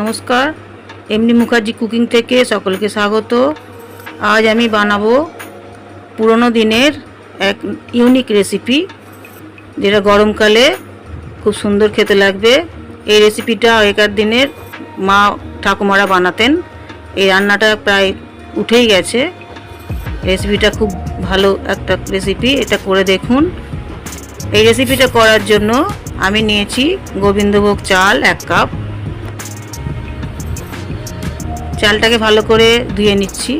নমস্কার। এমনি মুখার্জি কুকিং থেকে সকলকে স্বাগত। আজ আমি বানাবো পুরনো দিনের এক ইউনিক রেসিপি, যেটা গরমকালে খুব সুন্দর খেতে লাগবে। এই রেসিপিটা আগেকার দিনের মা ঠাকুমারা বানাতেন। এই রান্নাটা প্রায় উঠেই গেছে। রেসিপিটা খুব ভালো একটা রেসিপি, এটা করে দেখুন। এই রেসিপিটা করার জন্য আমি নিয়েছি গোবিন্দভোগ চাল এক কাপ। চালটাকে ভালো করে ধুয়ে নিচ্ছি।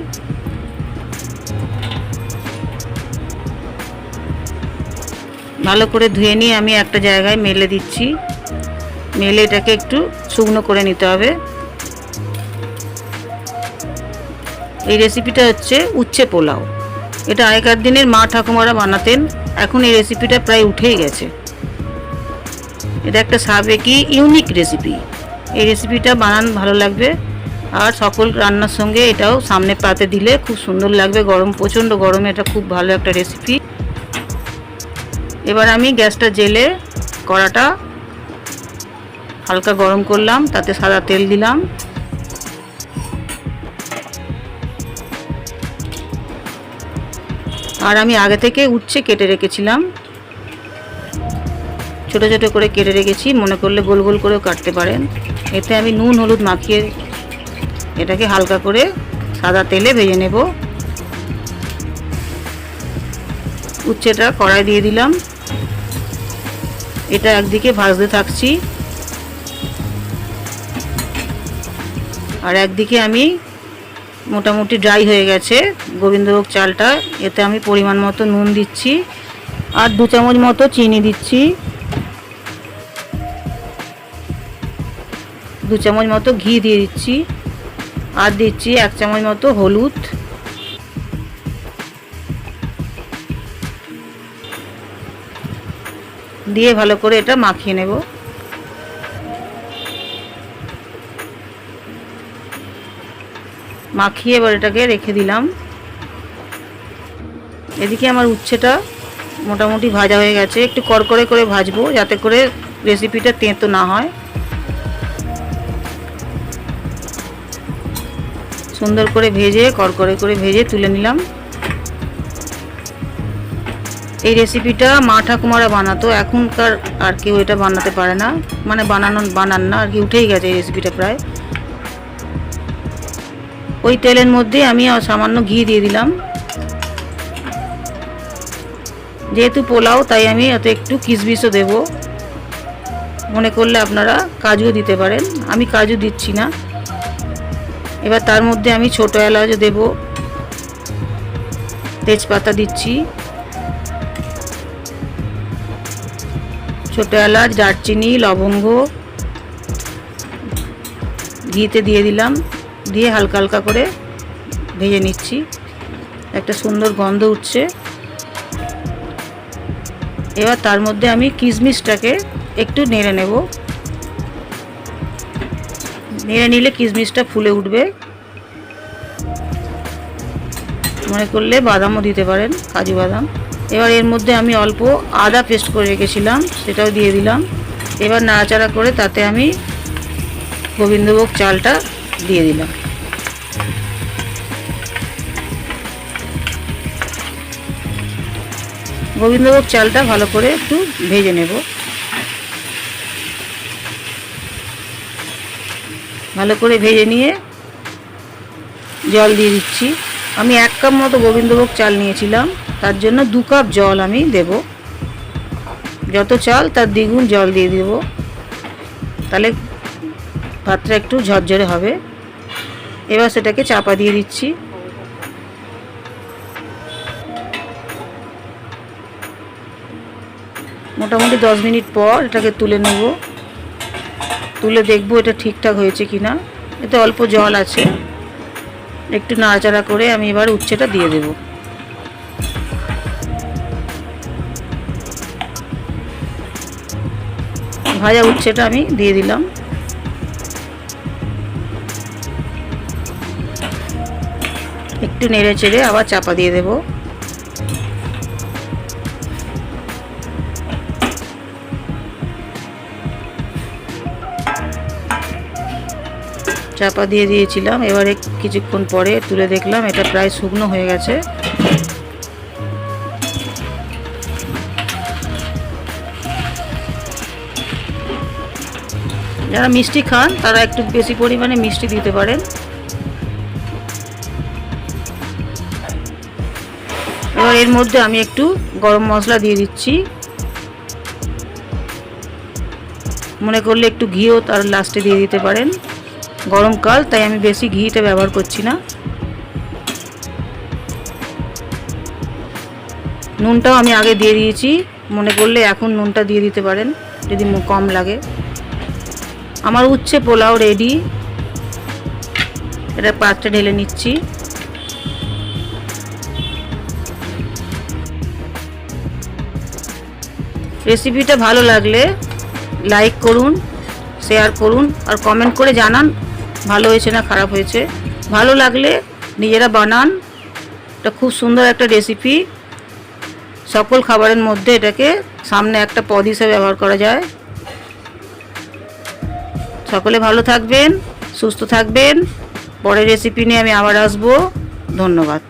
ভালো করে ধুয়ে নিয়ে আমি একটা জায়গায় মেলে দিচ্ছি। মেলে এটাকে একটু শুকনো করে নিতে হবে। এই রেসিপিটা হচ্ছে উচ্ছে পোলাও। এটা আগেকার দিনের মা ঠাকুমারা বানাতেন, এখন এই রেসিপিটা প্রায় উঠেই গেছে। এটা একটা সাবেকি, ইউনিক রেসিপি। এই রেসিপিটা বানান ভালো লাগবে। আর সকল রান্নার সঙ্গে এটাও সামনে পাতে দিলে খুব সুন্দর লাগবে। গরম, প্রচণ্ড গরমে এটা খুব ভালো একটা রেসিপি এবার আমি গ্যাসটা জেলে কড়াটা হালকা গরম করলাম, তাতে সাদা তেল দিলাম। আর আমি আগে থেকে উচ্ছে কেটে রেখেছিলাম। ছোট ছোট করে কেটে রেখেছি, মনে করলে গোল গোল করেও কাটতে পারেন। এতে আমি নুন, হলুদ মাখিয়ে এটাকে হালকা করে সাদা তেলে ভেজে নেব। উচ্ছেটা কড়াই দিয়ে দিলাম। এটা একদিকে ভাজতে থাকছি। আর একদিকে আমি মোটামুটি ড্রাই হয়ে গেছে। গোবিন্দভোগ চালটা, এতে আমি পরিমাণ মতো নুন দিচ্ছি। আর দু চামচ মতো চিনি দিচ্ছি। দু চামচ মতো ঘি দিয়ে দিচ্ছি। আর দিচ্ছি এক চামচ মতো হলুদ। দিয়ে ভালো করে এটা মাখিয়ে নেব। মাখিয়ে এবার এটাকে রেখে দিলাম। এদিকে আমার উচ্ছেটা মোটামুটি ভাজা হয়ে গেছে। একটু কড়কড়ে করে ভাজবো যাতে করে রেসিপিটা তেঁতো না হয়। সুন্দর করে ভেজে, কড়কড়ে করে ভেজে তুলে নিলাম। এই রেসিপিটা মা ঠাকুমারা বানাতো, এখনকার আর কেউ এটা বানাতে পারে না। মানে বানানো, বানান না, আর কি উঠেই গেছে এই রেসিপিটা প্রায়। ওই তেলের মধ্যে আমি সামান্য ঘি দিয়ে দিলাম। যেহেতু পোলাও, তাই আমি এত একটু কিশমিশও দেব। মনে করলে আপনারা কাজুও দিতে পারেন। আমি কাজু দিচ্ছি না। এবার তার মধ্যে আমি ছোটো এলাচও দেব। তেজপাতা দিচ্ছি। ছোটো এলাচ, দারচিনি, লবঙ্গ। ঘিতে দিয়ে দিলাম। দিয়ে হালকা হালকা করে ভেজে নিচ্ছি। একটা সুন্দর গন্ধ উঠছে। এবার তার মধ্যে আমি কিশমিশটাকে একটু নেড়ে নেব। নেড়ে নিলে কিশমিশটা ফুলে উঠবে। মনে করলে বাদামও দিতে পারেন, কাজু বাদাম। এবার এর মধ্যে আমি অল্প আদা পেস্ট করে রেখেছিলাম, সেটাও দিয়ে দিলাম। এবার নাড়াচাড়া করে তাতে আমি গোবিন্দভোগ চালটা দিয়ে দিলাম। গোবিন্দভোগ চালটা ভালো করে একটু ভেজে নেব। ভালো করে ভেজে নিয়ে জল দিয়ে দিচ্ছি। আমি এক কাপ মতো গোবিন্দভোগ চাল নিয়েছিলাম। তার জন্য দু কাপ জল আমি দেব। যত চাল, তার দ্বিগুণ জল দিয়ে দেব। তাহলে ভাতটা একটু ঝরঝরে হবে। এবার সেটাকে চাপা দিয়ে দিচ্ছি। মোটামুটি দশ মিনিট পর এটাকে তুলে নেব। তুলে দেখব এটা ঠিকঠাক হয়েছে কি না এতে অল্প জল আছে। একটু নাড়াচাড়া করে আমি এবার উচ্ছেটা দিয়ে দেব। ভাজা উচ্ছেটা আমি দিয়ে দিলাম। একটু নেড়ে চেড়ে আবার চাপা দিয়ে দেবো। চাপা দিয়ে দিয়েছিলাম। এবারে কিছুক্ষণ পরে তুলে দেখলাম, এটা প্রায় শুকনো হয়ে গেছে। যারা মিষ্টি খান, তারা একটু বেশি পরিমাণে মিষ্টি দিতে পারেন। এবার এর মধ্যে আমি একটু গরম মশলা দিয়ে দিচ্ছি। মনে করলে একটু ঘিও তার লাস্টে দিয়ে দিতে পারেন। গরমকাল তাই আমি বেশি ঘিটা ব্যবহার করছি না। নুনটাও আমি আগে দিয়ে দিয়েছি। মনে করলে এখন নুনটা দিয়ে দিতে পারেন, যদি কম লাগে। আমার উচ্ছে পোলাও রেডি এটা পাত্রে ঢেলে নিচ্ছি। রেসিপিটা ভালো লাগলে লাইক করুন শেয়ার করুন, আর কমেন্ট করে জানান ভালো হয়েছে না খারাপ হয়েছে। ভালো লাগলে নিজেরা বানান। এটা খুব সুন্দর একটা রেসিপি সকল খাবারের মধ্যে এটাকে সামনে একটা পদ হিসেবে ব্যবহার করা যায়। সকলে ভালো থাকবেন, সুস্থ থাকবেন। পরের রেসিপি নিয়ে আমি আবার আসব। ধন্যবাদ।